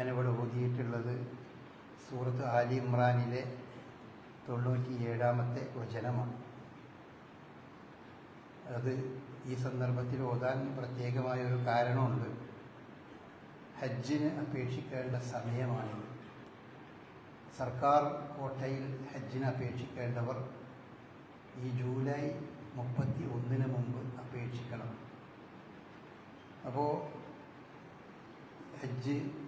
ഞാനിവിടെ ഓതിയിട്ടുള്ളത് സൂറത്ത് ആലി ഇമ്രാനിലെ തൊണ്ണൂറ്റി ഏഴാമത്തെ വചനമാണ്. അത് ഈ സന്ദർഭത്തിൽ ഓതാൻ പ്രത്യേകമായ ഒരു കാരണമുണ്ട്. ഹജ്ജിന് അപേക്ഷിക്കേണ്ട സമയമാണിത്. സർക്കാർ കോട്ടയിൽ ഹജ്ജിന് അപേക്ഷിക്കേണ്ടവർ ഈ ജൂലൈ മുപ്പത്തി ഒന്നിന് മുമ്പ് അപേക്ഷിക്കണം. അപ്പോൾ ഹജ്ജിനെ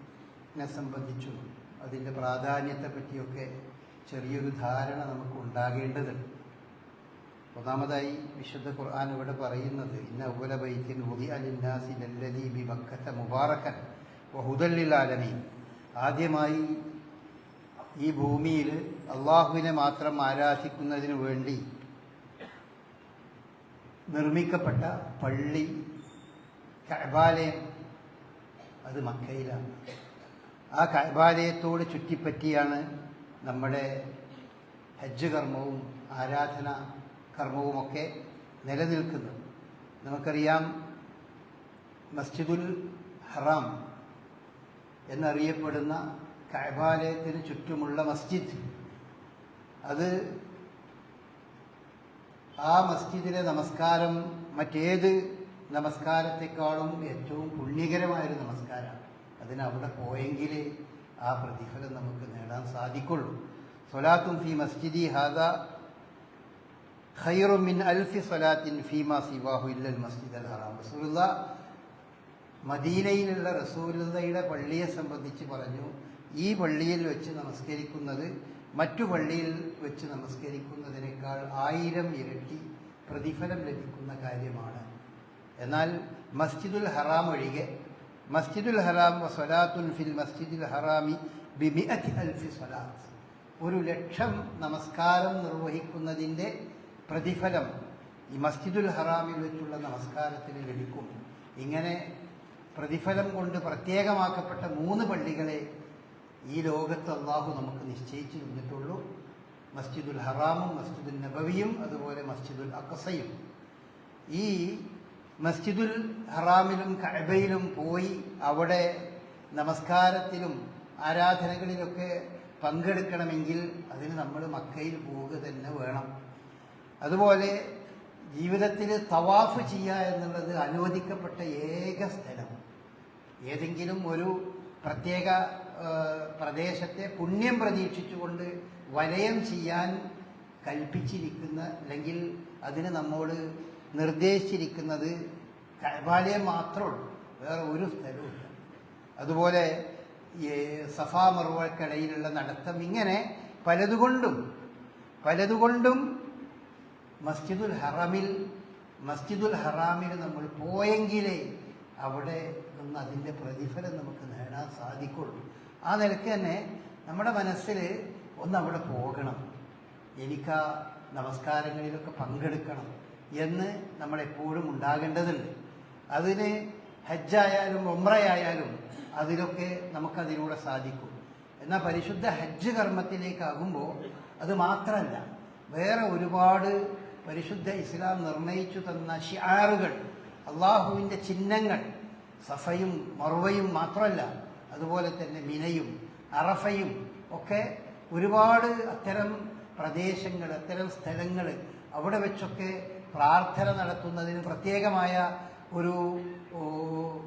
സംബന്ധിച്ചും അതിന്റെ പ്രാധാന്യത്തെ പറ്റിയൊക്കെ ചെറിയൊരു ധാരണ നമുക്ക് ഉണ്ടാകേണ്ടതുണ്ട് ഒന്നാമതായി വിശുദ്ധ ഖുർആൻ ഇവിടെ പറയുന്നത് ഇന്ന ഉബല ബൈത്തിൻ ഉദി അലിന്നാസി ലല്ലദീ ബി ബക്കത്ത മുബാറക്കൻ വഹുദല്ലിൽ ആലമീൻ. ആദ്യമായി ഈ ഭൂമിയിൽ അള്ളാഹുവിനെ മാത്രം ആരാധിക്കുന്നതിന് വേണ്ടി നിർമ്മിക്കപ്പെട്ട പള്ളി കഅബാലയം അത് മക്കയിലാണ്. ആ കൈബാലയത്തോട് ചുറ്റിപ്പറ്റിയാണ് നമ്മുടെ ഹജ്ജ് കർമ്മവും ആരാധന കർമ്മവുമൊക്കെ നിലനിൽക്കുന്നത്. നമുക്കറിയാം മസ്ജിദുൽ ഹറാം എന്നറിയപ്പെടുന്ന കൈബാലയത്തിന് ചുറ്റുമുള്ള മസ്ജിദ്. അത് ആ മസ്ജിദിലെ നമസ്കാരം മറ്റേത് നമസ്കാരത്തെക്കാളും ഏറ്റവും പുണ്യകരമായൊരു നമസ്കാരമാണ്. അതിന് അവിടെ പോയെങ്കിലേ ആ പ്രതിഫലം നമുക്ക് നേടാൻ സാധിക്കുള്ളൂ. സൊലാത്തും ഫി മസ്ജിദി ഹാദ ഖൈറു മിൻ അൽഫി സൊലാത്തിൻ ഫീമ സിവാഹു ഇല്ലൽ മസ്ജിദ് അൽ ഹറാം. റസൂലുള്ള മദീനയിലുള്ള റസൂലയുടെ പള്ളിയെ സംബന്ധിച്ച് പറഞ്ഞു ഈ പള്ളിയിൽ വെച്ച് നമസ്കരിക്കുന്നത് മറ്റു പള്ളിയിൽ വെച്ച് നമസ്കരിക്കുന്നതിനേക്കാൾ ആയിരം ഇരട്ടി പ്രതിഫലം ലഭിക്കുന്ന കാര്യമാണ്. എന്നാൽ മസ്ജിദുൽ ഹറാം ഒഴികെ മസ്ജിദുൽ ഹറാം വസ്വലാത്തുൽ ഫിൽ മസ്ജിദുൽ ഹറാമി ബിമിഅത്തി അൽഫി സ്വലാത്ത്. ഒരു ലക്ഷം നമസ്കാരം നിർവഹിക്കുന്നതിന്റെ പ്രതിഫലം ഈ മസ്ജിദുൽ ഹറാമിൽ വെച്ചുള്ള നമസ്കാരത്തിന് ലഭിക്കും. ഇങ്ങനെ പ്രതിഫലം കൊണ്ട് പ്രത്യേകമാക്കപ്പെട്ട മൂന്ന് പള്ളികളെ ഈ ലോകത്ത് അള്ളാഹു നമുക്ക് നിശ്ചയിച്ചു തന്നിട്ടുള്ളൂ. മസ്ജിദുൽ ഹറാമും മസ്ജിദുൽ നബവിയും അതുപോലെ മസ്ജിദുൽ അക്കസയും ഈ മസ്ജിദുൽ ഹറാമിലും കഅബയിലും പോയി അവിടെ നമസ്കാരത്തിലും ആരാധനകളിലൊക്കെ പങ്കെടുക്കണമെങ്കിൽ അതിന് നമ്മൾ മക്കയിൽ പോവുക തന്നെ വേണം. അതുപോലെ ജീവിതത്തിൽ തവാഫ് ചെയ്യുക എന്നുള്ളത് അനുവദിക്കപ്പെട്ട ഏക സ്ഥലം. ഏതെങ്കിലും ഒരു പ്രത്യേക പ്രദേശത്തെ പുണ്യം പ്രതീക്ഷിച്ചുകൊണ്ട് വലയം ചെയ്യാൻ കൽപ്പിച്ചിരിക്കുന്ന അല്ലെങ്കിൽ അതിന് നമ്മോട് നിർദ്ദേശിച്ചിരിക്കുന്നത് കൈബാലയം മാത്രമേ ഉള്ളൂ. വേറെ ഒരു സ്ഥലവുമില്ല അതുപോലെ സഫാ മറുവക്കിടയിലുള്ള നടത്തം ഇങ്ങനെ പലതുകൊണ്ടും പലതുകൊണ്ടും മസ്ജിദുൽ ഹറമിൽ മസ്ജിദുൽ ഹറാമിൽ നമ്മൾ പോയെങ്കിലേ അവിടെ നിന്ന് അതിന്റെ പ്രതിഫലം നമുക്ക് നേടാൻ സാധിക്കുള്ളൂ. ആ നിലയ്ക്ക് തന്നെ നമ്മുടെ മനസ്സിൽ ഒന്ന് അവിടെ പോകണം. എനിക്ക് ആ നമസ്കാരങ്ങളിലൊക്കെ പങ്കെടുക്കണം. എന്ന് നമ്മളെപ്പോഴും ഉണ്ടാകേണ്ടതുണ്ട്. അതിന് ഹജ്ജായാലും ഒമ്രയായാലും അതിലൊക്കെ നമുക്കതിലൂടെ സാധിക്കും. എന്നാൽ പരിശുദ്ധ ഹജ്ജ് കർമ്മത്തിലേക്കാകുമ്പോൾ അത് മാത്രമല്ല വേറെ ഒരുപാട് പരിശുദ്ധ ഇസ്ലാം നിർണയിച്ചു തന്ന ഷിയാറുകൾ അള്ളാഹുവിന്റെ ചിഹ്നങ്ങൾ സഫയും മറുവയും മാത്രമല്ല അതുപോലെ തന്നെ മിനയും അറഫയും ഒക്കെ ഒരുപാട് അത്തരം പ്രദേശങ്ങൾ അത്തരം സ്ഥലങ്ങൾ അവിടെ വെച്ചൊക്കെ പ്രാർത്ഥന നടത്തുന്നതിന് പ്രത്യേകമായ ഒരു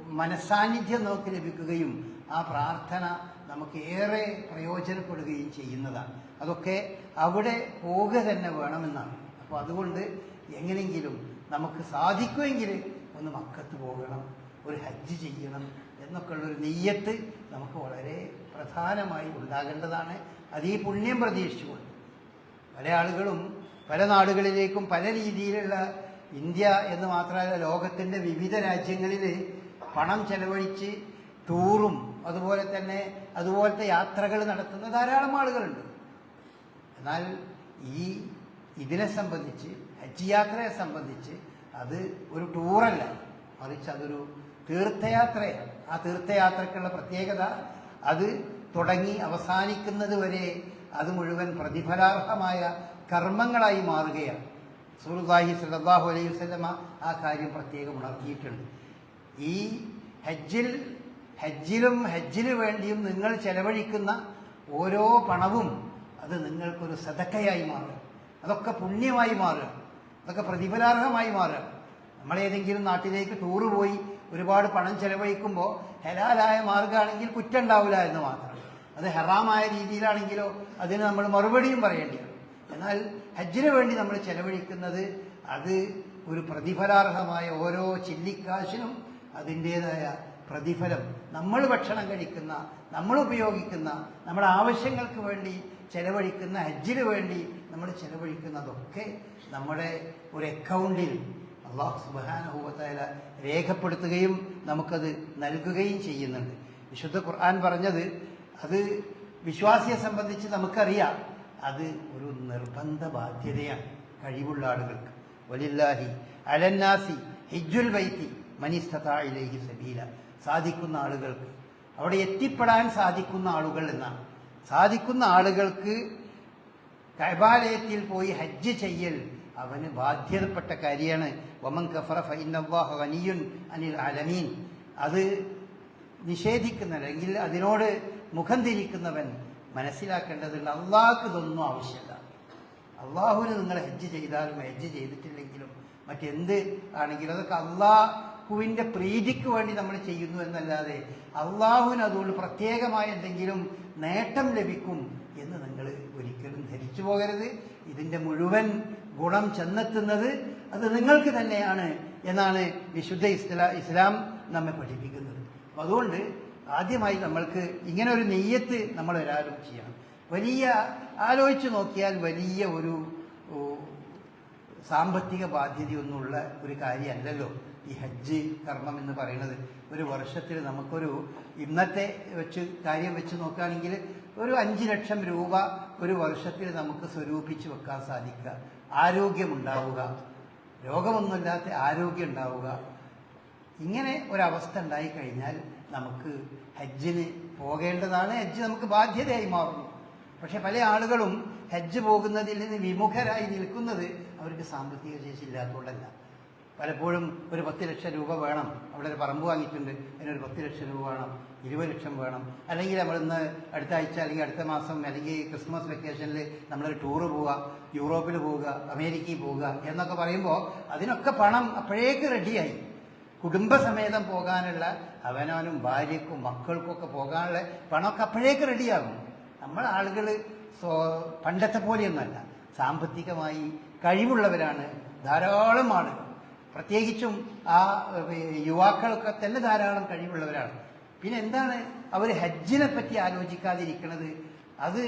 മനസാന്നിധ്യം നമുക്ക് ലഭിക്കുകയും ആ പ്രാർത്ഥന നമുക്ക് ഏറെ പ്രയോജനപ്പെടുകയും ചെയ്യുന്നതാണ്. അതൊക്കെ അവിടെ പോവുക തന്നെ വേണമെന്നാണ്. അപ്പോൾ അതുകൊണ്ട് എങ്ങനെയെങ്കിലും നമുക്ക് സാധിക്കുമെങ്കിൽ ഒന്ന് മക്കത്ത് പോകണം ഒരു ഹജ്ജ് ചെയ്യണം എന്നൊക്കെയുള്ളൊരു നെയ്യത്ത് നമുക്ക് വളരെ പ്രധാനമായി ഉണ്ടാകേണ്ടതാണ്. അത് ഈ പുണ്യം പ്രതീക്ഷിച്ചുകൊണ്ട്. പല ആളുകളും പല നാടുകളിലേക്കും പല രീതിയിലുള്ള ഇന്ത്യ എന്ന് മാത്രമല്ല ലോകത്തിന്റെ വിവിധ രാജ്യങ്ങളിൽ പണം ചെലവഴിച്ച് ടൂറും അതുപോലെ തന്നെ അതുപോലത്തെ യാത്രകൾ നടത്തുന്ന ധാരാളം ആളുകളുണ്ട്. എന്നാൽ ഈ ഇതിനെ സംബന്ധിച്ച് ഹജ്ജ് യാത്രയെ സംബന്ധിച്ച് അത് ഒരു ടൂറല്ല. മറിച്ച് അതൊരു തീർത്ഥയാത്രയാണ്. ആ തീർത്ഥയാത്രക്കുള്ള പ്രത്യേകത അത് തുടങ്ങി അവസാനിക്കുന്നത് വരെ അത് മുഴുവൻ പ്രതിഫലാർഹമായ കർമ്മങ്ങളായി മാറുകയാണ്. സുഹൃദാഹി സല്ലാഹു അലൈഹി വസല്ലമ ആ കാര്യം പ്രത്യേകം ഉണർത്തിയിട്ടുണ്ട്. ഈ ഹജ്ജിൽ ഹജ്ജിലും ഹജ്ജിന് വേണ്ടിയും നിങ്ങൾ ചെലവഴിക്കുന്ന ഓരോ പണവും അത് നിങ്ങൾക്കൊരു സതക്കയായി മാറുക. അതൊക്കെ പുണ്യമായി മാറുക. അതൊക്കെ പ്രതിഫലാർഹമായി മാറുക. നമ്മളേതെങ്കിലും നാട്ടിലേക്ക് ടൂറ് പോയി ഒരുപാട് പണം ചെലവഴിക്കുമ്പോൾ ഹലാലായ മാർഗമാണെങ്കിൽ കുറ്റം ഉണ്ടാവില്ല എന്ന് മാത്രം. അത് ഹെറാമായ രീതിയിലാണെങ്കിലോ അതിന് നമ്മൾ മറുപടിയും പറയേണ്ടി വരും. എന്നാൽ ഹജ്ജിന് വേണ്ടി നമ്മൾ ചെലവഴിക്കുന്നത് അത് ഒരു പ്രതിഫലാർഹമായ ഓരോ ചില്ലിക്കാശിനും അതിന്റേതായ പ്രതിഫലം. നമ്മൾ ഭക്ഷണം കഴിക്കുന്ന നമ്മൾ ഉപയോഗിക്കുന്ന നമ്മുടെ ആവശ്യങ്ങൾക്ക് വേണ്ടി ചെലവഴിക്കുന്ന ഹജ്ജിന് വേണ്ടി നമ്മൾ ചെലവഴിക്കുന്നതൊക്കെ നമ്മുടെ ഒരു അക്കൗണ്ടിൽ അള്ളാഹു സുബാനുഭവത്തായ രേഖപ്പെടുത്തുകയും നമുക്കത് നൽകുകയും ചെയ്യുന്നുണ്ട്. വിശുദ്ധ ഖുർആൻ പറഞ്ഞത് അത് വിശ്വാസിയെ സംബന്ധിച്ച് നമുക്കറിയാം. അത് ഒരു നിർബന്ധ ബാധ്യതയാണ് കഴിവുള്ള ആളുകൾക്ക്. വലില്ലാഹി അലന്നാസി ഹിജുൽ വൈത്തി മനിസ്തയിലേക്ക് സബീല. സാധിക്കുന്ന ആളുകൾക്ക് അവിടെ എത്തിപ്പെടാൻ സാധിക്കുന്ന ആളുകൾ എന്നാണ്. സാധിക്കുന്ന ആളുകൾക്ക് കൈബാലയത്തിൽ പോയി ഹജ്ജ് ചെയ്യൽ അവന് ബാധ്യതപ്പെട്ട കാര്യമാണ്. വമൻ കഫറ ഖനിയുൻ അനിൽ അലമീൻ അത് നിഷേധിക്കുന്ന അല്ലെങ്കിൽ അതിനോട് മുഖം തിരിക്കുന്നവൻ മനസ്സിലാക്കേണ്ടതുണ്ട്. അള്ളാഹ്ക്ക് ഇതൊന്നും ആവശ്യമില്ല. അള്ളാഹുവിന് നിങ്ങൾ ഹജ്ജ് ചെയ്താലും ഹജ്ജ് ചെയ്തിട്ടില്ലെങ്കിലും മറ്റെന്ത് ആണെങ്കിലും അതൊക്കെ അള്ളാഹുവിന്റെ പ്രീതിക്ക് വേണ്ടി നമ്മൾ ചെയ്യുന്നു എന്നല്ലാതെ അള്ളാഹുവിന് അതുകൊണ്ട് പ്രത്യേകമായ എന്തെങ്കിലും നേട്ടം ലഭിക്കും എന്ന് നിങ്ങൾ ഒരിക്കലും ധരിച്ചു പോകരുത്. ഇതിന്റെ മുഴുവൻ ഗുണം ചെന്നെത്തുന്നത് അത് നിങ്ങൾക്ക് തന്നെയാണ് എന്നാണ് വിശുദ്ധ ഇസ്ലാ ഇസ്ലാം നമ്മെ പഠിപ്പിക്കുന്നത്. അതുകൊണ്ട് ആദ്യമായി നമ്മൾക്ക് ഇങ്ങനെ ഒരു നെയ്യത്ത് നമ്മൾ ഒരാളും ചെയ്യണം. വലിയ ആലോചിച്ച് നോക്കിയാൽ വലിയ ഒരു സാമ്പത്തിക ബാധ്യതയൊന്നുമുള്ള ഒരു കാര്യമല്ലല്ലോ ഈ ഹജ്ജ് കർമ്മം എന്ന് പറയുന്നത്. ഒരു വർഷത്തിൽ നമുക്കൊരു ഇന്നത്തെ വെച്ച് കാര്യം വെച്ച് നോക്കുകയാണെങ്കിൽ ഒരു അഞ്ച് ലക്ഷം രൂപ ഒരു വർഷത്തിൽ നമുക്ക് സ്വരൂപിച്ച് വെക്കാൻ സാധിക്കുക. ആരോഗ്യമുണ്ടാവുക. രോഗമൊന്നുമില്ലാത്ത ആരോഗ്യം ഉണ്ടാവുക. ഇങ്ങനെ ഒരവസ്ഥ ഉണ്ടായിക്കഴിഞ്ഞാൽ നമുക്ക് ഹജ്ജിന് പോകേണ്ടതാണ്. ഹജ്ജ് നമുക്ക് ബാധ്യതയായി മാറുന്നു. പക്ഷെ പല ആളുകളും ഹജ്ജ് പോകുന്നതിൽ നിന്ന് വിമുഖരായി നിൽക്കുന്നത് അവർക്ക് സാമ്പത്തിക ശേഷി ഇല്ലാത്തതുകൊണ്ടല്ല പലപ്പോഴും ഒരു പത്ത് ലക്ഷം രൂപ വേണം. അവിടെ ഒരു പറമ്പ് വാങ്ങിയിട്ടുണ്ട്. അതിനൊരു പത്ത് ലക്ഷം രൂപ വേണം. ഇരുപത് ലക്ഷം വേണം. അല്ലെങ്കിൽ നമ്മളിന്ന് അടുത്ത ആഴ്ച അല്ലെങ്കിൽ അടുത്ത മാസം അല്ലെങ്കിൽ ക്രിസ്മസ് വെക്കേഷനിൽ നമ്മളൊരു ടൂറ് പോവുക യൂറോപ്പിൽ പോവുക അമേരിക്കയിൽ പോവുക എന്നൊക്കെ പറയുമ്പോൾ അതിനൊക്കെ പണം അപ്പോഴേക്ക് റെഡിയായി കുടുംബസമേതം പോകാനുള്ള അവനവനും ഭാര്യക്കും മക്കൾക്കൊക്കെ പോകാനുള്ള പണമൊക്കെ അപ്പോഴേക്ക് റെഡിയാകും. നമ്മൾ ആളുകൾ പണ്ടത്തെ പോലെയൊന്നുമല്ല. സാമ്പത്തികമായി കഴിവുള്ളവരാണ് ധാരാളം ആളുകൾ പ്രത്യേകിച്ചും ആ യുവാക്കളൊക്കെ തന്നെ ധാരാളം കഴിവുള്ളവരാണ്. പിന്നെ എന്താണ് അവർ ഹജ്ജിനെ പറ്റി ആലോചിക്കാതിരിക്കുന്നത് അത്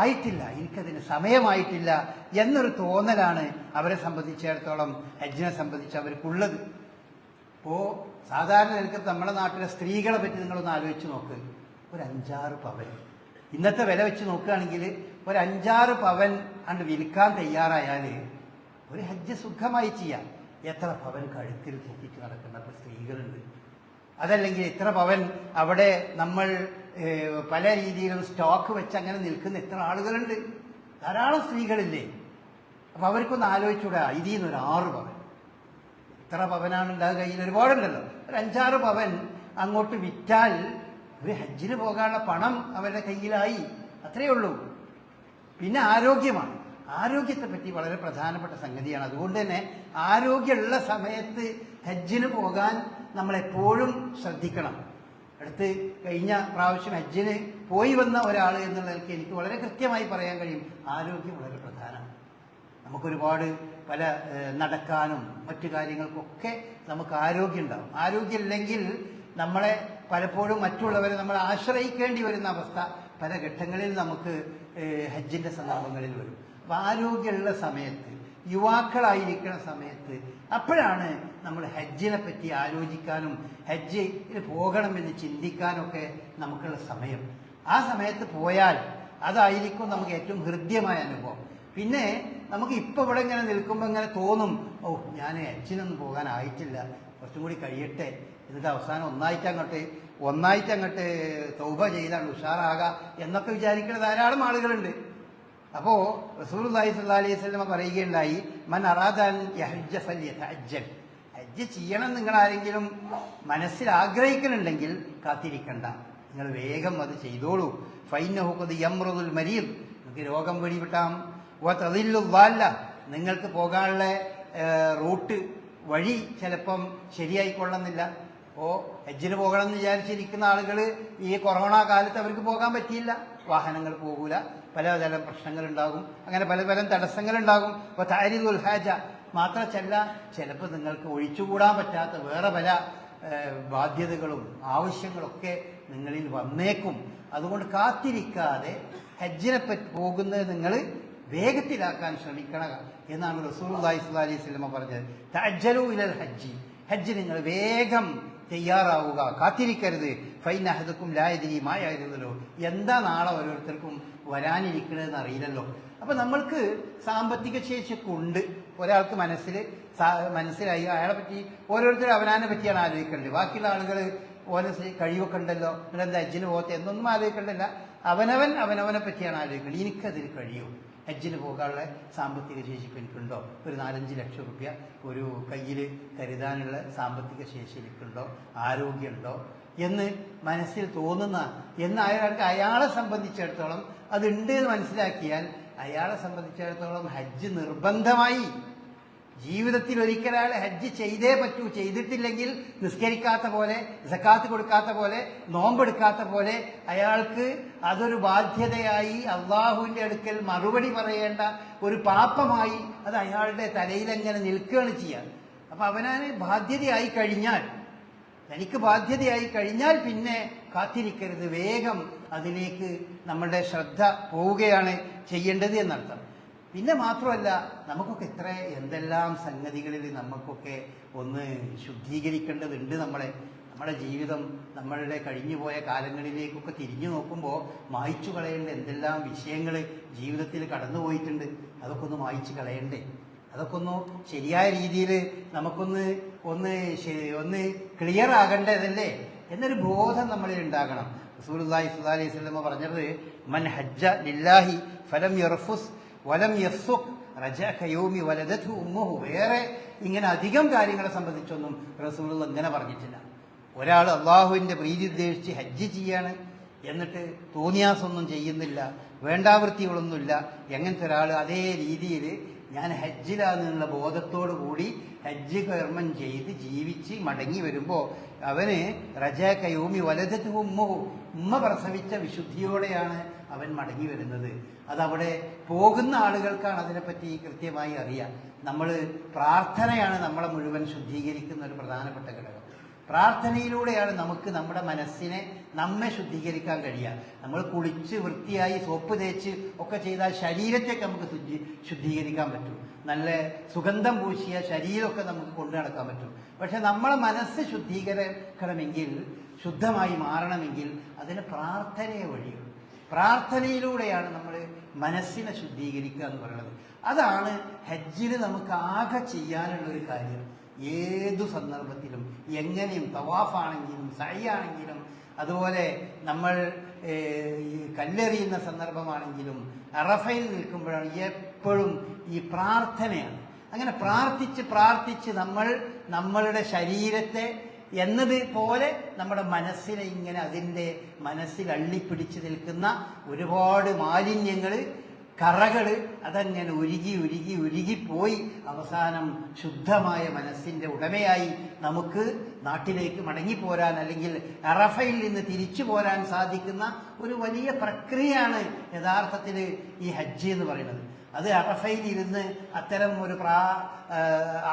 ആയിട്ടില്ല എനിക്കതിന് സമയമായിട്ടില്ല എന്നൊരു തോന്നലാണ് അവരെ സംബന്ധിച്ചിടത്തോളം ഹജ്ജിനെ സംബന്ധിച്ച് അവർക്കുള്ളത്. ഇപ്പോൾ സാധാരണ നിനക്ക് നമ്മുടെ നാട്ടിലെ സ്ത്രീകളെ പറ്റി നിങ്ങളൊന്ന് ആലോചിച്ച് നോക്ക്. ഒരു അഞ്ചാറ് പവൻ. ഇന്നത്തെ വില വെച്ച് നോക്കുകയാണെങ്കിൽ ഒരു അഞ്ചാറ് പവൻ അണ്ട് വിൽക്കാൻ തയ്യാറായാൽ ഒരു ഹജ്ജ് സുഖമായി ചെയ്യാം. എത്ര പവൻ കഴുത്തിൽ തൂക്കിച്ച് നടക്കുന്ന സ്ത്രീകളുണ്ട്. അതല്ലെങ്കിൽ ഇത്ര പവൻ അവിടെ നമ്മൾ പല രീതിയിലും സ്റ്റോക്ക് വെച്ച് അങ്ങനെ നിൽക്കുന്ന എത്ര ആളുകളുണ്ട്. ധാരാളം സ്ത്രീകളില്ലേ. അപ്പൊ അവർക്കൊന്ന് ആലോചിച്ചൂടാ ഇതിൽ നിന്ന് ഒരു ആറ് പവൻ. എത്ര പവനാണ് ഉണ്ടാകുക കയ്യിൽ? ഒരുപാടുണ്ടല്ലോ. ഒരു അഞ്ചാറ് പവൻ അങ്ങോട്ട് വിറ്റാൽ ഒരു ഹജ്ജിന് പോകാനുള്ള പണം അവരുടെ കയ്യിലായി. അത്രയേ ഉള്ളൂ. പിന്നെ ആരോഗ്യമാണ്. ആരോഗ്യത്തെ പറ്റി വളരെ പ്രധാനപ്പെട്ട സംഗതിയാണ്. അതുകൊണ്ട് തന്നെ ആരോഗ്യമുള്ള സമയത്ത് ഹജ്ജിന് പോകാൻ നമ്മളെപ്പോഴും ശ്രദ്ധിക്കണം. അടുത്ത് കഴിഞ്ഞ പ്രാവശ്യം ഹജ്ജിന് പോയി വന്ന ഒരാൾ എന്നുള്ളതൊക്കെ എനിക്ക് വളരെ കൃത്യമായി പറയാൻ കഴിയും. ആരോഗ്യം വളരെ പ്രധാനമാണ്. നമുക്കൊരുപാട് പല നടക്കാനും മറ്റു കാര്യങ്ങൾക്കൊക്കെ നമുക്ക് ആരോഗ്യം ഉണ്ടാവും ആരോഗ്യമില്ലെങ്കിൽ നമ്മളെ പലപ്പോഴും മറ്റുള്ളവരെ നമ്മൾ ആശ്രയിക്കേണ്ടി വരുന്ന അവസ്ഥ പല ഘട്ടങ്ങളിൽ നമുക്ക് ഹജ്ജിന്റെ സന്ദർഭങ്ങളിൽ വരും. അപ്പം ആരോഗ്യമുള്ള സമയത്ത് യുവാക്കളായിരിക്കുന്ന സമയത്ത് അപ്പോഴാണ് നമ്മൾ ഹജ്ജിനെ പറ്റി ആലോചിക്കാനും ഹജ്ജിന് പോകണമെന്ന് ചിന്തിക്കാനൊക്കെ നമുക്കുള്ള സമയം. ആ സമയത്ത് പോയാൽ അതായിരിക്കും നമുക്ക് ഏറ്റവും ഹൃദ്യമായ അനുഭവം. പിന്നെ നമുക്ക് ഇപ്പൊ ഇവിടെ ഇങ്ങനെ നിൽക്കുമ്പോൾ ഇങ്ങനെ തോന്നും ഓ ഞാൻ ഹജ്ജിനൊന്നും പോകാനായിട്ടില്ല. കുറച്ചും കൂടി കഴിയട്ടെ. എന്നിട്ട് അവസാനം ഒന്നായിട്ട് അങ്ങോട്ട് ഒന്നായിട്ട് അങ്ങോട്ട് തൗബ ചെയ്താണ് ഉഷാറാകുക എന്നൊക്കെ വിചാരിക്കുന്ന ധാരാളം ആളുകളുണ്ട്. അപ്പോ റസൂൽ അലൈഹി അലൈഹി സ്വലമ പറയുകയുണ്ടായി മൻ അറാദാൻ ഫല്യതഅജ്ജൽ. ഹജ്ജ് ചെയ്യണം നിങ്ങൾ ആരെങ്കിലും മനസ്സിൽ ആഗ്രഹിക്കുന്നുണ്ടെങ്കിൽ കാത്തിരിക്കണ്ട. നിങ്ങൾ വേഗം അത് ചെയ്തോളൂ. ഫൈനഹുക്കത് യമ്രുദുൽ മരീർ നിങ്ങൾക്ക് രോഗം പിടിപെട്ടാം. വാല്ല. നിങ്ങൾക്ക് പോകാനുള്ള റൂട്ട് വഴി ചിലപ്പം ശരിയായിക്കൊള്ളുന്നില്ല. ഓ ഹജ്ജിന് പോകണം എന്ന് വിചാരിച്ചിരിക്കുന്ന ആളുകൾ ഈ കൊറോണ കാലത്ത് അവർക്ക് പോകാൻ പറ്റിയില്ല. വാഹനങ്ങൾ പോകൂല. പലതരം പ്രശ്നങ്ങൾ ഉണ്ടാകും അങ്ങനെ പലതരം പല തടസ്സങ്ങൾ ഉണ്ടാകും അപ്പോൾ താരിദുൽ ഹാജ. മാത്രമല്ല ചിലപ്പോൾ നിങ്ങൾക്ക് ഒഴിച്ചുകൂടാൻ പറ്റാത്ത വേറെ പല ബാധ്യതകളും ആവശ്യങ്ങളൊക്കെ നിങ്ങളിൽ വന്നേക്കും. അതുകൊണ്ട് കാത്തിരിക്കാതെ ഹജ്ജിനെ പറ്റി പോകുന്നത് നിങ്ങൾ വേഗത്തിലാക്കാൻ ശ്രമിക്കണം എന്നാണ് സ്വല്ലല്ലാഹി അലൈഹി വസല്ലമ പറഞ്ഞത്. തജ്ജലു ഇലൽ ഹജ്ജി. ഹജ്ജ് നിങ്ങൾ വേഗം തയ്യാറാവുക. കാത്തിരിക്കരുത്. ഫൈൻ അഹദക്കും ലായതിരി മായായിരുന്നല്ലോ എന്താ നാളെ ഓരോരുത്തർക്കും വരാനിരിക്കണമെന്ന് അറിയില്ലല്ലോ. അപ്പൊ നമ്മൾക്ക് സാമ്പത്തിക ശേഷിയൊക്കെ ഉണ്ട്. ഒരാൾക്ക് മനസ്സിൽ മനസ്സിലായി. അയാളെ പറ്റി ഓരോരുത്തർ അവനാനെ പറ്റിയാണ് ആലോചിക്കേണ്ടത്. ബാക്കിയുള്ള ആളുകൾ ഓരോ കഴിവൊക്കെ ഉണ്ടല്ലോ. നിങ്ങളെന്താ അജ്ജിന് പോകത്തെ എന്നൊന്നും ആലോചിക്കേണ്ടല്ല അവനവൻ അവനവനെ പറ്റിയാണ് ആലോചിക്കേണ്ടത്. എനിക്കതിൽ കഴിയും. ഹജ്ജിന് പോകാനുള്ള സാമ്പത്തിക ശേഷി എനിക്കുണ്ടോ? ഒരു നാലഞ്ച് ലക്ഷം റുപ്യ ഒരു കയ്യിൽ കരുതാനുള്ള സാമ്പത്തിക ശേഷി എനിക്കുണ്ടോ? ആരോഗ്യമുണ്ടോ? എന്ന് മനസ്സിൽ തോന്നുന്ന എന്ന് അയാൾക്ക് അയാളെ സംബന്ധിച്ചിടത്തോളം അതുണ്ട് എന്ന് മനസ്സിലാക്കിയാൽ അയാളെ സംബന്ധിച്ചിടത്തോളം ഹജ്ജ് നിർബന്ധമായി ജീവിതത്തിൽ ഒരിക്കലാൾ ഹജ്ജ് ചെയ്തേ പറ്റൂ. ചെയ്തിട്ടില്ലെങ്കിൽ നിസ്കരിക്കാത്ത പോലെ സക്കാത്ത് കൊടുക്കാത്ത പോലെ നോമ്പെടുക്കാത്ത പോലെ അയാൾക്ക് അതൊരു ബാധ്യതയായി അള്ളാഹുവിന്റെ അടുക്കൽ മറുപടി പറയേണ്ട ഒരു പാപ്പമായി അത് അയാളുടെ തലയിലെങ്ങനെ നിൽക്കുകയാണ് ചെയ്യാൻ. അപ്പൊ അവനാണ് ബാധ്യതയായി കഴിഞ്ഞാൽ തനിക്ക് ബാധ്യതയായി കഴിഞ്ഞാൽ പിന്നെ കാത്തിരിക്കരുത്. വേഗം അതിലേക്ക് നമ്മളുടെ ശ്രദ്ധ പോവുകയാണ് ചെയ്യേണ്ടത് എന്നർത്ഥം. പിന്നെ മാത്രമല്ല നമുക്കൊക്കെ എത്ര എന്തെല്ലാം സംഗതികളിൽ നമുക്കൊക്കെ ഒന്ന് ശുദ്ധീകരിക്കേണ്ടതുണ്ട് നമ്മളെ. നമ്മുടെ ജീവിതം നമ്മളുടെ കഴിഞ്ഞുപോയ കാലങ്ങളിലേക്കൊക്കെ തിരിഞ്ഞു നോക്കുമ്പോൾ മായ്ച്ചു കളയേണ്ട എന്തെല്ലാം വിഷയങ്ങൾ ജീവിതത്തിൽ കടന്നുപോയിട്ടുണ്ട് അതൊക്കെ ഒന്ന് മായ്ച്ചു കളയണ്ടേ. അതൊക്കെ ഒന്ന് ശരിയായ രീതിയിൽ നമുക്കൊന്ന് ഒന്ന് ഒന്ന് ക്ലിയർ ആകേണ്ടതല്ലേ? എന്നൊരു ബോധം നമ്മളിൽ ഉണ്ടാകണം. സ്വല്ലല്ലാഹി അലൈഹി വസല്ലമ പറഞ്ഞത് മൻ ഹജ്ജ ലില്ലാഹി ഫലം യർഫുസ് വലം യഫ്സുഖ് റജയോമി യൗമി വലദത്ഹു ഉമ്മുഹു. വേറെ ഇങ്ങനെ അധികം കാര്യങ്ങളെ സംബന്ധിച്ചൊന്നും റസൂൾ ഇങ്ങനെ പറഞ്ഞിട്ടില്ല. ഒരാൾ അള്ളാഹുവിന്റെ പ്രീതി ഉദ്ദേശിച്ച് ഹജ്ജ് ചെയ്യാണ് എന്നിട്ട് തോന്നിയാസൊന്നും ചെയ്യുന്നില്ല വേണ്ടാവൃത്തികളൊന്നുമില്ല. എങ്ങനത്തെ ഒരാൾ അതേ രീതിയിൽ ഞാൻ ഹജ്ജിലാണെന്നുള്ള ബോധത്തോടു കൂടി ഹജ്ജ് കർമ്മം ചെയ്ത് ജീവിച്ച് മടങ്ങി വരുമ്പോൾ അവന് റജ കയോമി വലതു ഉമ്മഹു. ഉമ്മ പ്രസവിച്ച വിശുദ്ധിയോടെയാണ് അവൻ മടങ്ങി വരുന്നത്. അതവിടെ പോകുന്ന ആളുകൾക്കാണ് അതിനെപ്പറ്റി കൃത്യമായി അറിയാം. നമ്മൾ പ്രാർത്ഥനയാണ് നമ്മളെ മുഴുവൻ ശുദ്ധീകരിക്കുന്ന ഒരു പ്രധാനപ്പെട്ട ഘടകം. പ്രാർത്ഥനയിലൂടെയാണ് നമുക്ക് നമ്മുടെ മനസ്സിനെ നമ്മെ ശുദ്ധീകരിക്കാൻ കഴിയുക. നമ്മൾ കുളിച്ച് വൃത്തിയായി സോപ്പ് തേച്ച് ഒക്കെ ചെയ്താൽ ശരീരത്തെയൊക്കെ നമുക്ക് ശുദ്ധി ശുദ്ധീകരിക്കാൻ പറ്റും. നല്ല സുഗന്ധം പൂശിയ ശരീരമൊക്കെ നമുക്ക് കൊണ്ടു നടക്കാൻ പറ്റും. പക്ഷെ നമ്മളെ മനസ്സ് ശുദ്ധീകരിക്കണമെങ്കിൽ ശുദ്ധമായി മാറണമെങ്കിൽ അതിന് പ്രാർത്ഥനയെ വഴിയുള്ളൂ പ്രാർത്ഥനയിലൂടെയാണ് നമ്മൾ മനസ്സിനെ ശുദ്ധീകരിക്കുക എന്ന് പറയുന്നത്. അതാണ് ഹജ്ജിൽ നമുക്ക് ആകെ ചെയ്യാനുള്ള ഒരു കാര്യം. ഏതു സന്ദർഭത്തിലും എങ്ങനെയും തവാഫാണെങ്കിലും സൈയാണെങ്കിലും അതുപോലെ നമ്മൾ കല്ലെറിയുന്ന സന്ദർഭമാണെങ്കിലും അറഫയിൽ നിൽക്കുമ്പോഴാണ് എപ്പോഴും ഈ പ്രാർത്ഥനയാണ്. അങ്ങനെ പ്രാർത്ഥിച്ച് പ്രാർത്ഥിച്ച് നമ്മൾ നമ്മളുടെ ശരീരത്തെ എന്നത് പോലെ നമ്മുടെ മനസ്സിനെ ഇങ്ങനെ അതിന്റെ മനസ്സിൽ അള്ളിപ്പിടിച്ച് നിൽക്കുന്ന ഒരുപാട് മാലിന്യങ്ങൾ കറകൾ അതങ്ങനെ ഉരുകി ഉരുകി ഉരുകിപ്പോയി അവസാനം ശുദ്ധമായ മനസ്സിന്റെ ഉടമയായി നമുക്ക് നാട്ടിലേക്ക് മടങ്ങിപ്പോരാൻ അല്ലെങ്കിൽ അറഫയിൽ നിന്ന് തിരിച്ചു പോരാൻ സാധിക്കുന്ന ഒരു വലിയ പ്രക്രിയയാണ് യഥാർത്ഥത്തിൽ ഈ ഹജ്ജ് എന്ന് പറയുന്നത്. അത് അറഫയിലിരുന്ന് അത്തരം ഒരു പ്രാ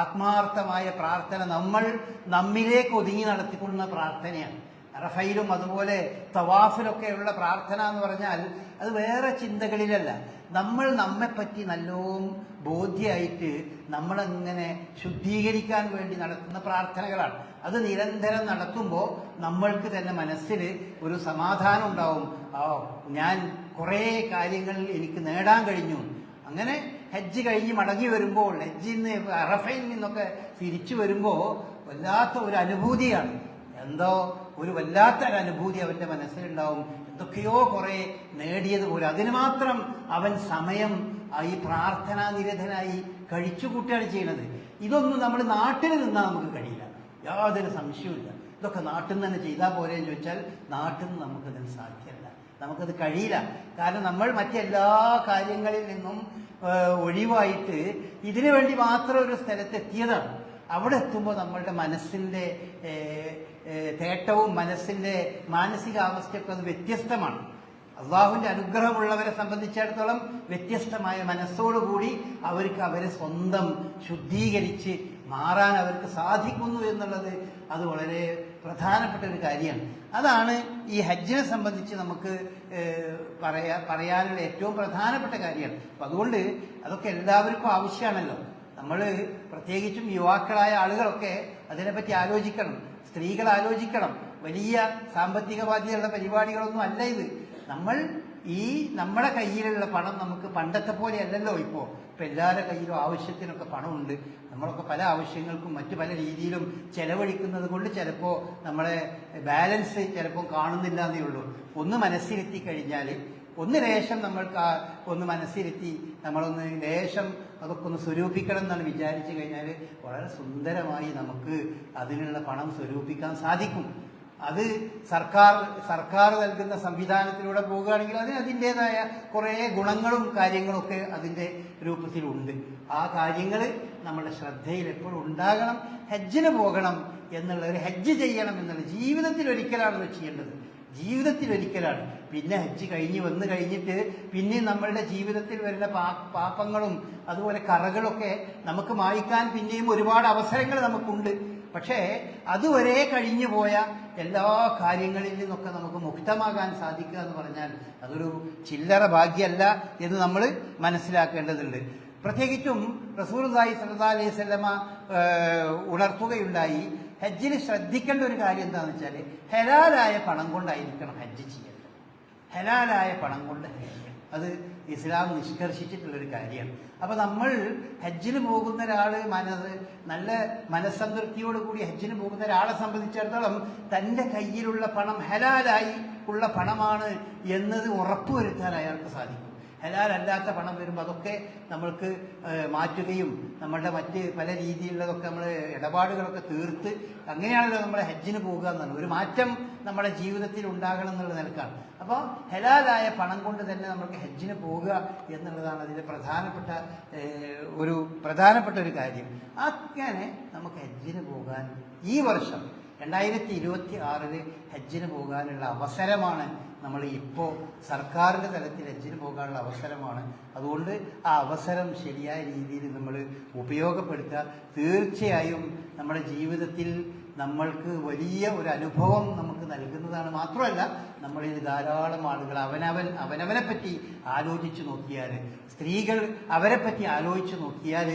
ആത്മാർത്ഥമായ പ്രാർത്ഥന നമ്മൾ നമ്മിലേക്ക് ഒതുങ്ങി നടത്തിക്കൊള്ളുന്ന പ്രാർത്ഥനയാണ്. അറഫയിലും അതുപോലെ തവാഫിലൊക്കെയുള്ള പ്രാർത്ഥന എന്ന് പറഞ്ഞാൽ അത് വേറെ ചിന്തകളിലല്ല. നമ്മൾ നമ്മെപ്പറ്റി നല്ലോം ബോധ്യമായിട്ട് നമ്മളങ്ങനെ ശുദ്ധീകരിക്കാൻ വേണ്ടി നടത്തുന്ന പ്രാർത്ഥനകളാണ്. അത് നിരന്തരം നടത്തുമ്പോൾ നമ്മൾക്ക് തന്നെ മനസ്സിൽ ഒരു സമാധാനം ഉണ്ടാവും. ഓ ഞാൻ കുറേ കാര്യങ്ങൾ എനിക്ക് നേടാൻ കഴിഞ്ഞു. അങ്ങനെ ഹജ്ജ് കഴിഞ്ഞ് മടങ്ങി വരുമ്പോൾ ഹജ്ജിൽ നിന്ന് അറഫയിൽ നിന്നൊക്കെ തിരിച്ചു വരുമ്പോൾ വല്ലാത്ത ഒരു അനുഭൂതിയാണ്. എന്തോ ഒരു വല്ലാത്ത ഒരു അനുഭൂതി അവന്റെ മനസ്സിലുണ്ടാവും. എന്തൊക്കെയോ കുറെ നേടിയതുപോലെ അതിന് മാത്രം അവൻ സമയം ഈ ഈ പ്രാർത്ഥനാനിരതനായി കഴിച്ചു കൂട്ടുകയാണ് ചെയ്യുന്നത്. ഇതൊന്നും നമ്മൾ നാട്ടിൽ നിന്നാൽ നമുക്ക് കഴിയില്ല. യാതൊരു സംശയവുമില്ല. ഇതൊക്കെ നാട്ടിൽ നിന്ന് തന്നെ ചെയ്താൽ പോരെ എന്ന് ചോദിച്ചാൽ നാട്ടിൽ നിന്ന് നമുക്കതിന് സാധ്യമല്ല. നമുക്കത് കഴിയില്ല. കാരണം നമ്മൾ മറ്റെല്ലാ കാര്യങ്ങളിൽ നിന്നും ഒഴിവായിട്ട് ഇതിനു വേണ്ടി മാത്രം ഒരു സ്ഥലത്ത് എത്തിയതാണ് അവിടെ എത്തുമ്പോൾ നമ്മളുടെ മനസ്സിന്റെ തേട്ടവും മനസ്സിന്റെ മാനസികാവസ്ഥയൊക്കെ അത് വ്യത്യസ്തമാണ്. അള്ളാഹുവിന്റെ അനുഗ്രഹമുള്ളവരെ സംബന്ധിച്ചിടത്തോളം വ്യത്യസ്തമായ മനസ്സോടുകൂടി അവർക്ക് അവരെ സ്വന്തം ശുദ്ധീകരിച്ച് മാറാൻ അവർക്ക് സാധിക്കുന്നു എന്നുള്ളത് അത് വളരെ പ്രധാനപ്പെട്ട ഒരു കാര്യമാണ്. അതാണ് ഈ ഹജ്ജിനെ സംബന്ധിച്ച് നമുക്ക് പറയാ പറയാനുള്ള ഏറ്റവും പ്രധാനപ്പെട്ട കാര്യമാണ് അപ്പം അതുകൊണ്ട് അതൊക്കെ എല്ലാവർക്കും ആവശ്യമാണല്ലോ. നമ്മൾ പ്രത്യേകിച്ചും യുവാക്കളായ ആളുകളൊക്കെ അതിനെപ്പറ്റി ആലോചിക്കണം. സ്ത്രീകൾ ആലോചിക്കണം. വലിയ സാമ്പത്തിക ബാധ്യതയുള്ള പരിപാടികളൊന്നും അല്ല ഇത്. നമ്മൾ ഈ നമ്മുടെ കയ്യിലുള്ള പണം നമുക്ക് പണ്ടത്തെ പോലെ അല്ലല്ലോ ഇപ്പോൾ ഇപ്പം എല്ലാവരുടെ കയ്യിലും ആവശ്യത്തിനൊക്കെ പണമുണ്ട്. നമ്മളൊക്കെ പല ആവശ്യങ്ങൾക്കും മറ്റു പല രീതിയിലും ചെലവഴിക്കുന്നത് കൊണ്ട് ചിലപ്പോൾ നമ്മളെ ബാലൻസ് ചിലപ്പോൾ കാണുന്നില്ല എന്നേ ഉള്ളൂ. ഒന്ന് മനസ്സിലെത്തി കഴിഞ്ഞാൽ ഒന്ന് ലേശം നമ്മൾക്ക് ആ ഒന്ന് മനസ്സിലെത്തി നമ്മളൊന്ന് ലേശം അതൊക്കെ ഒന്ന് സ്വരൂപിക്കണം എന്നാണ് വിചാരിച്ചു കഴിഞ്ഞാൽ വളരെ സുന്ദരമായി നമുക്ക് അതിനുള്ള പണം സ്വരൂപിക്കാൻ സാധിക്കും. അത് സർക്കാർ സർക്കാർ നൽകുന്ന സംവിധാനത്തിലൂടെ പോവുകയാണെങ്കിൽ അതിന് അതിന്റെതായ കുറേ ഗുണങ്ങളും കാര്യങ്ങളൊക്കെ അതിന്റെ രൂപത്തിലുണ്ട്. ആ കാര്യങ്ങൾ നമ്മുടെ ശ്രദ്ധയിൽ എപ്പോഴും ഉണ്ടാകണം ഹജ്ജിന് പോകണം എന്നുള്ള ഒരു ഹജ്ജ് ചെയ്യണം എന്നുള്ള ജീവിതത്തിൽ ഒരിക്കലാണ് ചെയ്യേണ്ടത്. ജീവിതത്തിൽ ഒരിക്കലാണ് പിന്നെ ഹജ്ജ് കഴിഞ്ഞ് വന്ന് കഴിഞ്ഞിട്ട് പിന്നെ നമ്മളുടെ ജീവിതത്തിൽ വരുന്ന പാ പാപങ്ങളും അതുപോലെ കറകളൊക്കെ നമുക്ക് മായ്ക്കാൻ പിന്നെയും ഒരുപാട് അവസരങ്ങൾ നമുക്കുണ്ട്. പക്ഷേ അതുവരെ കഴിഞ്ഞു പോയ എല്ലാ കാര്യങ്ങളിൽ നിന്നൊക്കെ നമുക്ക് മുക്തമാകാൻ സാധിക്കുക എന്ന് പറഞ്ഞാൽ അതൊരു ചില്ലറ ഭാഗ്യമല്ല എന്ന് നമ്മൾ മനസ്സിലാക്കേണ്ടതുണ്ട്. പ്രത്യേകിച്ചും റസൂർദായി സല്ലാ അലൈഹി സ്വലമ ഉണർത്തുകയുണ്ടായി ഹജ്ജിൽ ശ്രദ്ധിക്കേണ്ട ഒരു കാര്യം എന്താണെന്ന് വെച്ചാൽ ഹലാലായ പണം കൊണ്ടായിരിക്കണം ഹജ്ജ് ചെയ്യേണ്ടത്. ഹലാലായ പണം കൊണ്ട് അത് ഇസ്ലാം നിഷ്കർഷിച്ചിട്ടുള്ളൊരു കാര്യമാണ്. അപ്പോൾ നമ്മൾ ഹജ്ജിന് പോകുന്ന ഒരാൾ മനസ്സ് നല്ല മനസ്സംതൃപ്തിയോട് കൂടി ഹജ്ജിന് പോകുന്ന ഒരാളെ സംബന്ധിച്ചിടത്തോളം തന്റെ കയ്യിലുള്ള പണം ഹലാലായി ഉള്ള പണമാണ് എന്നത് ഉറപ്പുവരുത്താൻ അയാൾക്ക് സാധിക്കും. ഹലാലല്ലാത്ത പണം വരുമ്പോൾ അതൊക്കെ നമ്മൾക്ക് മാറ്റുകയും നമ്മളുടെ മറ്റ് പല രീതിയിലുള്ളതൊക്കെ നമ്മൾ ഇടപാടുകളൊക്കെ തീർത്ത് അങ്ങനെയാണല്ലോ നമ്മൾ ഹജ്ജിന് പോകുക എന്നുള്ളത്. ഒരു മാറ്റം നമ്മുടെ ജീവിതത്തിൽ ഉണ്ടാകണം എന്നുള്ള നിലക്കാണ്. അപ്പോൾ ഹലാലായ പണം കൊണ്ട് തന്നെ നമ്മൾക്ക് ഹജ്ജിന് പോകുക എന്നുള്ളതാണ് അതിന്റെ പ്രധാനപ്പെട്ട ഒരു പ്രധാനപ്പെട്ട ഒരു കാര്യം. അങ്ങനെ നമുക്ക് ഹജ്ജിന് പോകാൻ ഈ വർഷം രണ്ടായിരത്തി ഇരുപത്തി ആറിൽ ഹജ്ജിന് പോകാനുള്ള അവസരമാണ് നമ്മൾ ഇപ്പോൾ സർക്കാരിന്റെ തലത്തിൽ എഞ്ചിന് പോകാനുള്ള അവസരമാണ്. അതുകൊണ്ട് ആ അവസരം ശരിയായ രീതിയിൽ നമ്മൾ ഉപയോഗപ്പെടുത്തുക. തീർച്ചയായും നമ്മുടെ ജീവിതത്തിൽ നമ്മൾക്ക് വലിയ ഒരു അനുഭവം നമുക്ക് നൽകുന്നതാണ്. മാത്രമല്ല നമ്മളിൽ ധാരാളം ആളുകൾ അവനവൻ അവനവനെ പറ്റി ആലോചിച്ച് നോക്കിയാൽ സ്ത്രീകൾ അവരെ പറ്റി ആലോചിച്ച് നോക്കിയാൽ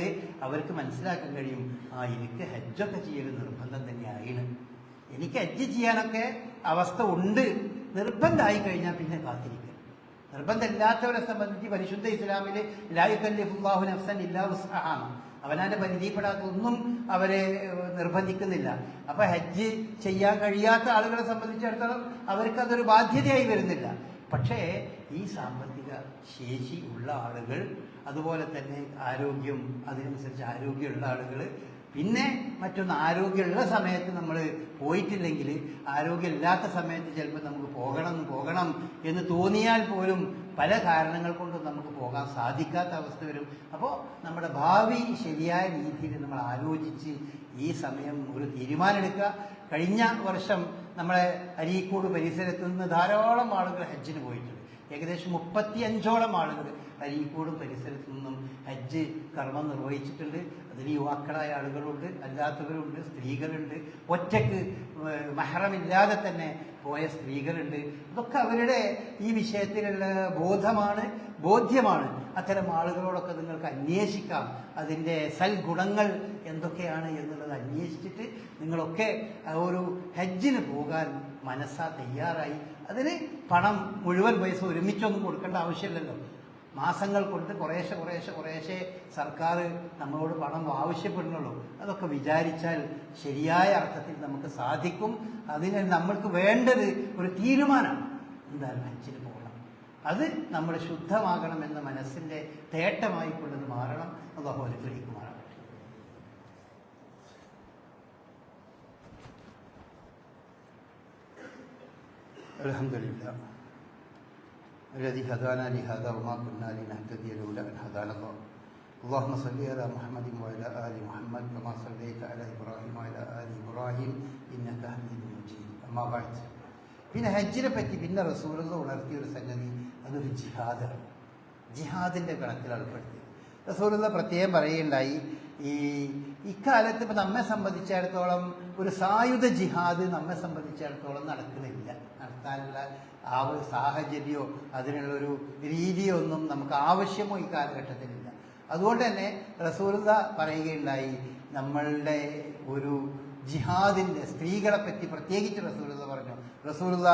അവർക്ക് മനസ്സിലാക്കാൻ കഴിയും ആ എനിക്ക് ഹജ്ജൊക്കെ ചെയ്യൽ നിർബന്ധം തന്നെയാണ് എനിക്ക് ഹജ്ജ് ചെയ്യാനൊക്കെ അവസ്ഥ ഉണ്ട്. നിർബന്ധമായി കഴിഞ്ഞാൽ പിന്നെ കാത്തിരിക്കുക. നിർബന്ധമില്ലാത്തവരെ സംബന്ധിച്ച് പരിശുദ്ധ ഇസ്ലാമിൽ ലായുക്കല്ലിഫുല്ലാഹു നഫ്സൻ ഇല്ലാ ആണ്. പരിധിപ്പെടാത്ത ഒന്നും അവരെ നിർബന്ധിക്കുന്നില്ല. അപ്പൊ ഹജ്ജ് ചെയ്യാൻ കഴിയാത്ത ആളുകളെ സംബന്ധിച്ചിടത്തോളം അവർക്ക് അതൊരു ബാധ്യതയായി വരുന്നില്ല. പക്ഷേ ഈ സാമ്പത്തിക ശേഷി ഉള്ള ആളുകൾ അതുപോലെ തന്നെ ആരോഗ്യം അതിനനുസരിച്ച് ആരോഗ്യമുള്ള ആളുകൾ പിന്നെ മറ്റൊന്ന് ആരോഗ്യമുള്ള സമയത്ത് നമ്മൾ പോയിട്ടില്ലെങ്കിൽ ആരോഗ്യമില്ലാത്ത സമയത്ത് ചിലപ്പോൾ നമുക്ക് പോകണം പോകണം എന്ന് തോന്നിയാൽ പോലും പല കാരണങ്ങൾ കൊണ്ടും നമുക്ക് പോകാൻ സാധിക്കാത്ത അവസ്ഥ വരും. അപ്പോൾ നമ്മുടെ ഭാവി ശരിയായ രീതിയിൽ നമ്മൾ ആലോചിച്ച് ഈ സമയം ഒരു തീരുമാനമെടുക്കുക. കഴിഞ്ഞ വർഷം നമ്മളെ അരീക്കോട് പരിസരത്ത് നിന്ന് ധാരാളം ആളുകൾ ഹജ്ജിന് പോയിട്ടുണ്ട്. ഏകദേശം മുപ്പത്തി അഞ്ചോളം ആളുകൾ അരീക്കോട് പരിസരത്തു നിന്നും ഹജ്ജ് കർമ്മം നിർവഹിച്ചിട്ടുണ്ട്. അതിൽ യുവാക്കളായ ആളുകളുണ്ട് അല്ലാത്തവരുണ്ട് സ്ത്രീകളുണ്ട്. ഒറ്റയ്ക്ക് മഹറമില്ലാതെ തന്നെ പോയ സ്ത്രീകളുണ്ട്. അതൊക്കെ അവരുടെ ഈ വിഷയത്തിലുള്ള ബോധമാണ് ബോധ്യമാണ്. അത്തരം ആളുകളോടൊക്കെ നിങ്ങൾക്ക് അന്വേഷിക്കാം. അതിന്റെ സൽഗുണങ്ങൾ എന്തൊക്കെയാണ് എന്നുള്ളത് അന്വേഷിച്ചിട്ട് നിങ്ങളൊക്കെ ഒരു ഹജ്ജിന് പോകാൻ മനസ്സാ തയ്യാറായി. അതിന് പണം മുഴുവൻ പൈസ ഒരുമിച്ചൊന്നും കൊടുക്കേണ്ട ആവശ്യമില്ലല്ലോ. മാസങ്ങൾ കൊടുത്ത് കുറേശ്ശെ കുറേശ്ശെ കുറേശ്ശെ സർക്കാർ നമ്മളോട് പണം ആവശ്യപ്പെടുന്നുള്ളൂ. അതൊക്കെ വിചാരിച്ചാൽ ശരിയായ അർത്ഥത്തിൽ നമുക്ക് സാധിക്കും. അതിന് നമ്മൾക്ക് വേണ്ടത് ഒരു തീരുമാനമാണ് എന്തായാലും ഹജ്ജിന് പോകണം. അത് നമ്മൾ ശുദ്ധമാകണമെന്ന മനസ്സിന്റെ തേട്ടമായിക്കൊണ്ടത് മാറണം. അള്ളാഹു അനുഗ്രഹിക്കുമാറാകട്ടെ. الحمد لله الذي هدانا لهذا وما كنا لنهتدي لولا ان هدانا الله اللهم صل على محمد وعلى ال محمد كما صليت على ابراهيم وعلى ال ابراهيم انك حميد مجيد اما بعد പിന്നെ ഹജ്ജിനെ പറ്റി പിന്നെ റസൂലുള്ള ഉണർത്തിയ ഒരു സംഗതി അതൊരു ജിഹാദാണ് ജിഹാദിൻ്റെ കണക്കിലാണ് പെടുത്തിയത് റസൂലുള്ള പ്രത്യേകം പറയുകയുണ്ടായി ഈ ഇക്കാലത്ത് ഇപ്പം നമ്മെ സംബന്ധിച്ചിടത്തോളം ഒരു സായുധ ജിഹാദ് നമ്മെ സംബന്ധിച്ചിടത്തോളം നടക്കുന്നില്ല. നടത്താനുള്ള ആ ഒരു സാഹചര്യമോ അതിനുള്ളൊരു രീതിയോ ഒന്നും നമുക്ക് ആവശ്യമോ ഈ കാലഘട്ടത്തിലില്ല. അതുകൊണ്ട് തന്നെ റസൂലത പറയുകയുണ്ടായി നമ്മളുടെ ഒരു ജിഹാദിന്റെ സ്ത്രീകളെ പറ്റി പ്രത്യേകിച്ച് റസൂലത പറഞ്ഞു. റസൂലത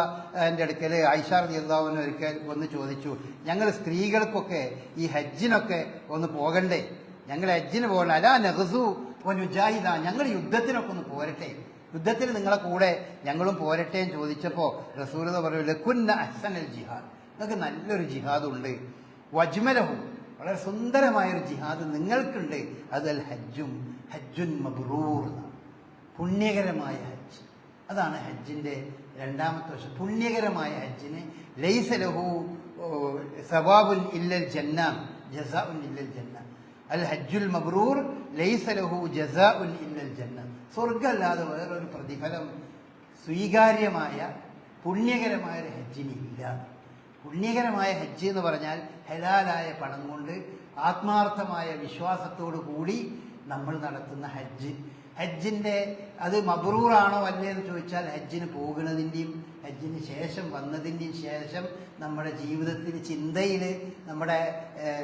എന്റെ അടുക്കൽ ഐഷാർ ദിയല്ലാവിന് ഒരിക്കൽ ഒന്ന് ചോദിച്ചു. ഞങ്ങൾ സ്ത്രീകൾക്കൊക്കെ ഈ ഹജ്ജിനൊക്കെ ഒന്ന് പോകണ്ടേ? ഞങ്ങൾ ഹജ്ജിന് പോകണം അല്ല നെഹസു നുജാഹിദ ഞങ്ങൾ യുദ്ധത്തിനൊക്കെ ഒന്ന് പോരട്ടെ. യുദ്ധത്തിൽ നിങ്ങളെ കൂടെ ഞങ്ങളും പോരട്ടെ എന്ന് ചോദിച്ചപ്പോൾ റസൂലത പറഞ്ഞു കുന്ന അഹ്സനൽ ജിഹാദ്. നിങ്ങൾക്ക് നല്ലൊരു ജിഹാദ് ഉണ്ട്. വജ്മലഹും വളരെ സുന്ദരമായൊരു ജിഹാദ് നിങ്ങൾക്കുണ്ട്. അതൽ ഹജ്ജും ഹജ്ജുൻ മബ്രൂർ പുണ്യകരമായ ഹജ്ജ്. അതാണ് ഹജ്ജിന്റെ രണ്ടാമത്തെ വർഷം പുണ്യകരമായ ഹജ്ജിന് ലൈസലഹു സവാബുൽ ഇല്ലൽ ജന്ന ജസാഉൻ ഇല്ലൽ ജന്ന. അൽ ഹജ്ജുൽ മബ്രൂർ ലൈസലഹു ജസാഉൻ ഇല്ലൽ ജന്ന സ്വർഗമല്ലാതെ വേറൊരു പ്രതിഫലം സ്വീകാര്യമായ പുണ്യകരമായ ഒരു ഹജ്ജിനില്ല. പുണ്യകരമായ ഹജ്ജ് എന്ന് പറഞ്ഞാൽ ഹലാലായ പണം കൊണ്ട് ആത്മാർത്ഥമായ വിശ്വാസത്തോടു കൂടി നമ്മൾ നടത്തുന്ന ഹജ്ജ്. ഹജ്ജിന്റെ അത് മബ്രൂറാണോ അല്ലേ എന്ന് ചോദിച്ചാൽ ഹജ്ജിന് പോകുന്നതിന്റെയും ഹജ്ജിന് ശേഷം വന്നതിന്റെയും ശേഷം നമ്മുടെ ജീവിതത്തിൽ ചിന്തയിൽ നമ്മുടെ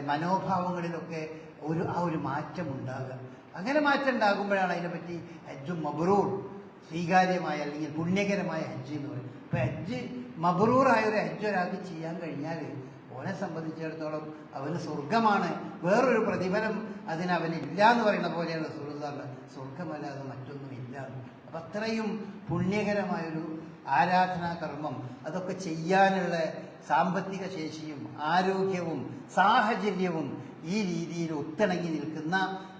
മനോഭാവങ്ങളിലൊക്കെ ഒരു ആ ഒരു മാറ്റം ഉണ്ടാകുക അങ്ങനെ മാറ്റം ഉണ്ടാകുമ്പോഴാണ് അതിനെപ്പറ്റി ഹജ്ജും മബ്രൂർ സ്വീകാര്യമായ അല്ലെങ്കിൽ പുണ്യകരമായ ഹജ്ജ് എന്ന് പറയും ഇപ്പം ഹജ്ജ് മബ്രൂറായ ഒരു ഹജ്ജ് ഒരാൾക്ക് ചെയ്യാൻ കഴിഞ്ഞാൽ ഓനെ സംബന്ധിച്ചിടത്തോളം അവന് സ്വർഗമാണ് വേറൊരു പ്രതിഫലം അതിന് അവനില്ല എന്ന് പറയുന്ന പോലെയാണ് സുഹൃത്താണ് സ്വർഗമല്ലാതെ മറ്റൊന്നുമില്ല അപ്പം അത്രയും പുണ്യകരമായൊരു ആരാധനാ കർമ്മം. അതൊക്കെ ചെയ്യാനുള്ള സാമ്പത്തിക ശേഷിയും ആരോഗ്യവും സാഹചര്യവും ഈ രീതിയിൽ ഒത്തിണങ്ങി നിൽക്കുന്ന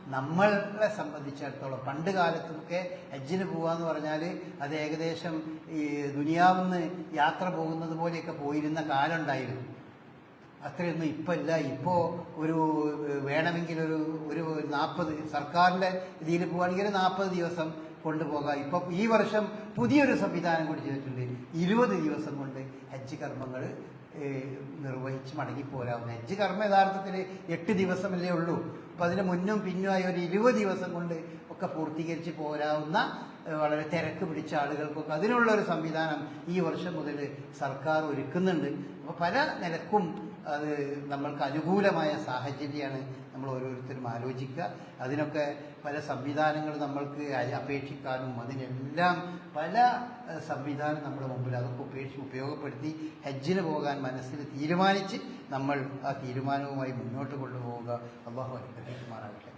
നമ്മളെ സംബന്ധിച്ചിടത്തോളം പണ്ട് കാലത്തൊക്കെ ഹജ്ജിന് പോവാന്ന് പറഞ്ഞാൽ അത് ഏകദേശം ഈ ദുനിയാവുന്ന് യാത്ര പോകുന്നത് പോലെയൊക്കെ പോയിരുന്ന കാലം ഉണ്ടായിരുന്നു അത്രയൊന്നും ഇപ്പം ഇല്ല ഇപ്പോൾ ഒരു വേണമെങ്കിൽ ഒരു ഒരു നാൽപ്പത് സർക്കാരിന്റെ ഇതിൽ പോവുകയാണെങ്കിൽ നാൽപ്പത് ദിവസം കൊണ്ടുപോകാം. ഇപ്പം ഈ വർഷം പുതിയൊരു സംവിധാനം കൂടി ചെയ്തിട്ടുണ്ട്. ഇരുപത് ദിവസം കൊണ്ട് ഹജ്ജ് കർമ്മങ്ങൾ നിർവഹിച്ച് മടങ്ങിപ്പോരാവുന്ന ഹജ്ജ് കർമ്മ യഥാർത്ഥത്തിൽ എട്ട് ദിവസമല്ലേ ഉള്ളൂ. അപ്പം അതിന് മുന്നും പിന്നുമായി ഒരു ഇരുപത് ദിവസം കൊണ്ട് ഒക്കെ പൂർത്തീകരിച്ച് പോരാവുന്ന വളരെ തിരക്ക് പിടിച്ച ആളുകൾക്കൊക്കെ അതിനുള്ള ഒരു സംവിധാനം ഈ വർഷം മുതൽ സർക്കാർ ഒരുക്കുന്നുണ്ട്. അപ്പോൾ പല നിലക്കും അത് നമ്മൾക്ക് അനുകൂലമായ സാഹചര്യമാണ് നമ്മൾ ഓരോരുത്തരും ആലോചിക്കുക. അതിനൊക്കെ പല സംവിധാനങ്ങൾ നമ്മൾക്ക് അപേക്ഷിക്കാനും അതിനെല്ലാം പല സംവിധാനം നമ്മുടെ മുമ്പിൽ അതൊക്കെ ഉപേക്ഷിച്ച് ഉപയോഗപ്പെടുത്തി ഹജ്ജിന് പോകാൻ മനസ്സിൽ തീരുമാനിച്ച് നമ്മൾ ആ തീരുമാനവുമായി മുന്നോട്ട് കൊണ്ടുപോവുക. അള്ളാഹു അനുഗ്രഹിക്കുമാറാകട്ടെ.